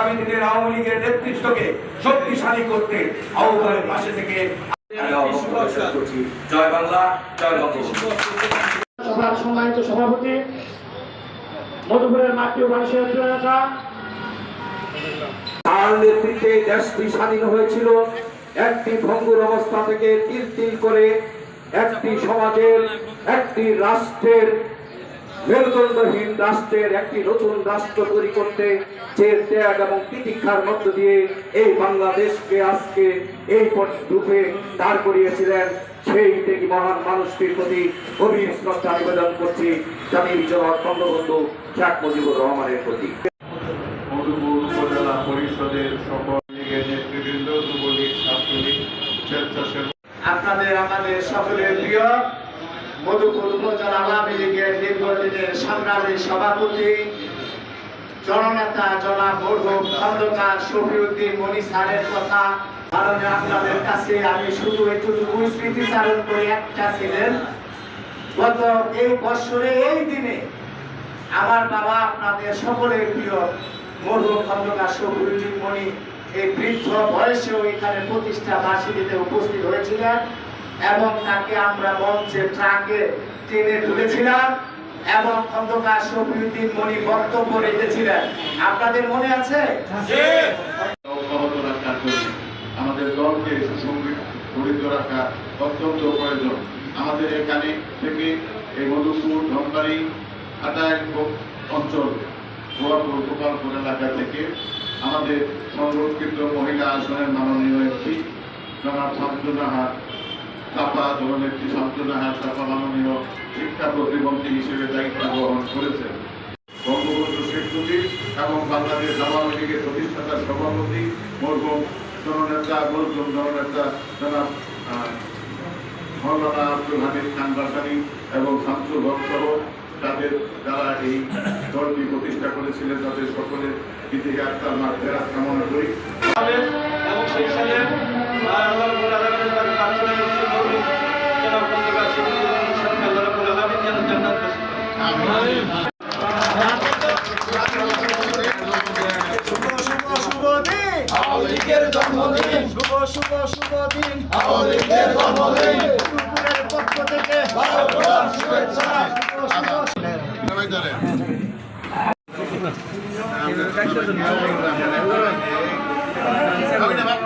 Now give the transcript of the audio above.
আগামী দিনের আওয়ামী লীগের নেতৃত্বকে শক্তিশালী করতে আহ্বানের পাশে থেকে। জয় বাংলা জয় সভার সম্মানিত সভাপতি মধুপুরের মাতৃ মানুষের নেতা তার নেতৃত্বে দেশটি স্বাধীন হয়েছিল। একটি ভঙ্গুর অবস্থা থেকে তিল তিল করে একটি সমাজের একটি রাষ্ট্রের মেরুদণ্ডহীন রাষ্ট্রের একটি নতুন রাষ্ট্র তৈরি করতে যে ত্যাগ এবং তিতিক্ষার মধ্য দিয়ে এই বাংলাদেশকে আজকে এই রূপে দাঁড় করিয়েছিলেন সেই থেকে মহান মানুষটির প্রতি গভীর শ্রদ্ধা নিবেদন করছি জাতির জনক বঙ্গবন্ধু শেখ মুজিবুর রহমানের প্রতি। উপজেলা পরিষদের সকল লীগের নেতৃবৃন্দ যুবলীগ ছাত্রলীগ স্বেচ্ছাসেবক। আপনাদের আমাদের সকলের প্রিয় মধুপুর উপজেলা আওয়ামী লীগের দীর্ঘদিনের সংগ্রামী সভাপতি, জননেতা জনাব মরহুম খন্দকার শফিউদ্দিন মনি স্যারের কথা কারণে আপনাদের কাছে আমি শুধু একটুটুকু স্মৃতিচারণ করে একটা ছিলেন। গত এই বছরে, এই দিনে আমার বাবা আপনাদের সকলের প্রিয় মরহুম খন্দকার শফিউদ্দিন মনি এই বৃদ্ধ বয়সেও এখানে প্রতিষ্ঠা বার্ষিকীতে উপস্থিত হয়েছিলেন। এবং তাকে আমরা মঞ্চে ট্রাকে টেনে তুলেছিলাম এবং খন্দকার বক্তব্য রেখেছিলেন। আপনাদের মনে আছে? আমাদের দলকে সুসংগঠিত রাখা অত্যন্ত প্রয়োজন। আমাদের এখানে থেকে এই মধুপুর ধনবাড়ি আটায় অঞ্চল গোয়াপুর গোপালপুর এলাকা থেকে আমাদের সংরক্ষিত মহিলা আসনের মাননীয় একটি জনাব শামসুনাহা চাপা জননেত্রী শামসুনাহা চাপা মাননীয় শিক্ষা প্রতিমন্ত্রী হিসেবে দায়িত্ব গ্রহণ করেছেন। বঙ্গবন্ধু শেখ মুজিব এবং বাংলাদেশ আওয়ামী লীগের প্রতিষ্ঠাতা সভাপতি মরহুম জননেতা মরহুম জননেতা জনাব মৌলানা আব্দুল হামিদ খান বাসানি এবং শামসুল হক সহ তাদের যারা এই দলটি প্রতিষ্ঠা করেছিলেন তাদের সকলের ইতিহাস তার মাঠেরাত কামনা করি। এবং সেই সাথে জন্মদিন শুভ শুভ শুভ জন্মদিন দুপুরের পক্ষ থেকে বারবার শুভেচ্ছা আমি না ভাগ